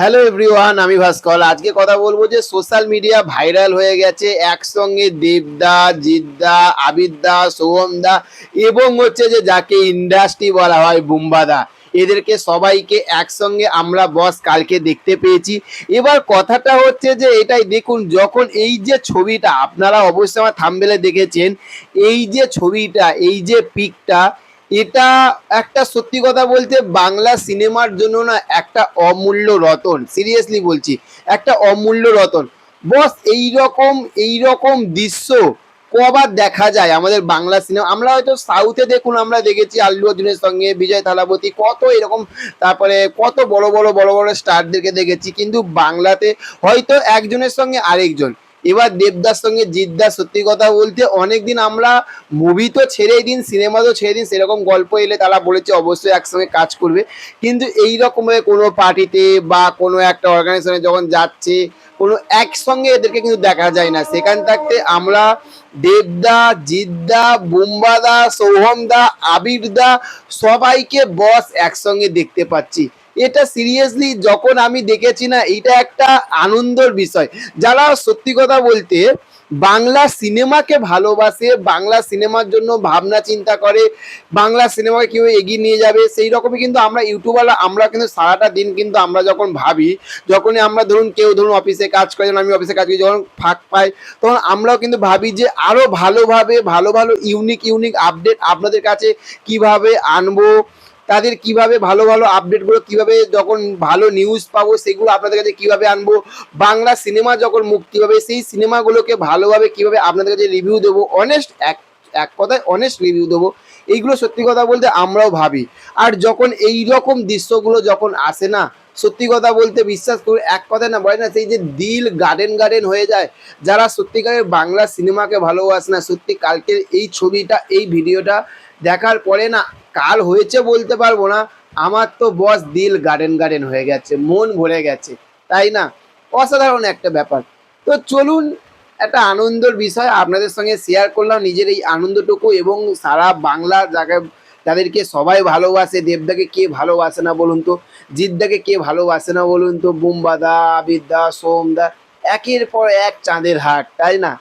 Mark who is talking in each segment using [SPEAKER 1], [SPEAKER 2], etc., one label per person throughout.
[SPEAKER 1] Hello everyone, আমি ভাস্কর। আজকে কথা বলব যে সোশ্যাল মিডিয়া ভাইরাল হয়ে গেছে একসঙ্গে দেবদা, জিদ্দা, আবিদ্দা, সোহমদা এবং হচ্ছে যে যাকে ইন্ডাস্ট্রি বলা হয় বুম্বাদা। এদেরকে সবাইকে একসঙ্গে আমরা বস কালকে দেখতে পেয়েছি। এবার কথাটা হচ্ছে যে এটাই, দেখুন, যখন এই যে ছবিটা, আপনারা অবশ্যই আমার থামবেলে দেখেছেন, এই যে ছবিটা, এই যে পিকটা এটা একটা সত্যি কথা বলতে বাংলা সিনেমার জন্য না একটা অমূল্য রতন সিরিয়াসলি বলছি, একটা অমূল্য রতন। বস এই রকম এই রকম দৃশ্য কবার দেখা যায় আমাদের বাংলা সিনেমা। আমরা হয়তো সাউথে দেখুন, আমরা দেখেছি আল্লু অর্জুনের সঙ্গে বিজয় থালাপতি, কত এরকম, তারপরে কত বড় বড় বড় বড় স্টারদেরকে দেখেছি, কিন্তু বাংলাতে হয়তো একজনের সঙ্গে আরেকজন। এবার দেবদার সঙ্গে জিদ্দার সত্যি কথা বলতে অনেকদিন আমরা মুভি তো ছেড়েই দিন সিনেমা তো ছেড়ে দিন, সেরকম গল্প এলে তারা বলেছে অবশ্যই একসঙ্গে কাজ করবে। কিন্তু এই রকমের কোনো পার্টিতে বা কোনো একটা অর্গানাইজেশনে যখন যাচ্ছে, কোনো একসঙ্গে এদেরকে কিন্তু দেখা যায় না। সেখান থাকতে আমরা দেবদা, জিদ্দা, বুম্বাদা সৌহমদা আবিরদা সবাইকে বস একসঙ্গে দেখতে পাচ্ছি। এটা সিরিয়াসলি যখন আমি দেখেছি না এটা একটা আনন্দের বিষয়। যারা সত্যি কথা বলতে বাংলা সিনেমাকে ভালোবাসে, বাংলা সিনেমার জন্য ভাবনা চিন্তা করে, বাংলা সিনেমাকে কেউ এগিয়ে নিয়ে যাবে, সেই রকমই কিন্তু আমরা ইউটিউবাররা আমরা কিন্তু সারাটা দিন কিন্তু আমরা যখন ভাবি, যখনই আমরা ধরুন কেউ ধরুন অফিসে কাজ করে আমি অফিসে কাজ করি, যখন ফাঁক পাই, তখন আমরাও কিন্তু ভাবি যে আরও ভালোভাবে, ভালো ভালো ইউনিক ইউনিক আপডেট আপনাদের কাছে কীভাবে আনব তাদের কীভাবে ভালো ভালো আপডেটগুলো কীভাবে যখন ভালো নিউজ পাবো, সেগুলো আপনাদের কাছে কীভাবে আনব, বাংলা সিনেমা যখন মুক্তি হবে সেই সিনেমাগুলোকে ভালোভাবে কীভাবে আপনাদের কাছে রিভিউ দেবো অনেস্ট এক এক কথায় অনেস্ট রিভিউ দেবো, এইগুলো সত্যি কথা বলতে আমরাও ভাবি। আর যখন এই রকম দৃশ্যগুলো যখন আসে না, সত্যি কথা বলতে বিশ্বাস করে এক কথায় না বলে না, সেই যে দিল গার্ডেন গার্ডেন হয়ে যায়, যারা সত্যিকারের বাংলা সিনেমাকে ভালোবাসে না, সত্যি কালকের এই ছবিটা, এই ভিডিওটা দেখার পরে না, কাল হয়েছে বলতে পারব না। আমার তো বস দিল গার্ডেন গার্ডেন হয়ে গেছে, মন ভরে গেছে। তাই না? অসাধারণ একটা ব্যাপার। তো চলুন, একটা আনন্দের বিষয় আপনাদের সঙ্গে শেয়ার করলাম নিজের এই আনন্দটুকু এবং সারা বাংলা জায়গায় যাদেরকে সবাই ভালোবাসে, দেবদাকে কে ভালোবাসে না বলুন তো জিদ্দাকে কে ভালোবাসে না বলুন তো, বুম্বাদা আবিদ্দা সোমদা, একের পর এক চাঁদের হাট, তাই না?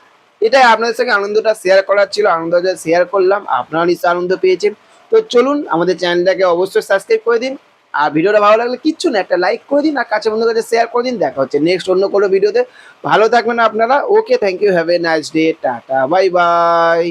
[SPEAKER 1] এটাই আপনাদের সঙ্গে আনন্দটা শেয়ার করার ছিল আনন্দটা শেয়ার করলাম আপনারা নিশ্চয় আনন্দ পেয়েছেন। তো চলুন, আমাদের চ্যানেলটাকে অবশ্যই সাবস্ক্রাইব করে দিন, আর ভিডিওটা ভালো লাগলে কিচ্ছু না, একটা লাইক করে দিন, আর কাছে বন্ধুর কাছে শেয়ার করে দিন, দেখা হচ্ছে নেক্সট অন্য কোনো ভিডিওতে। ভালো থাকবেন আপনারা okay thank you have a nice day tata bye bye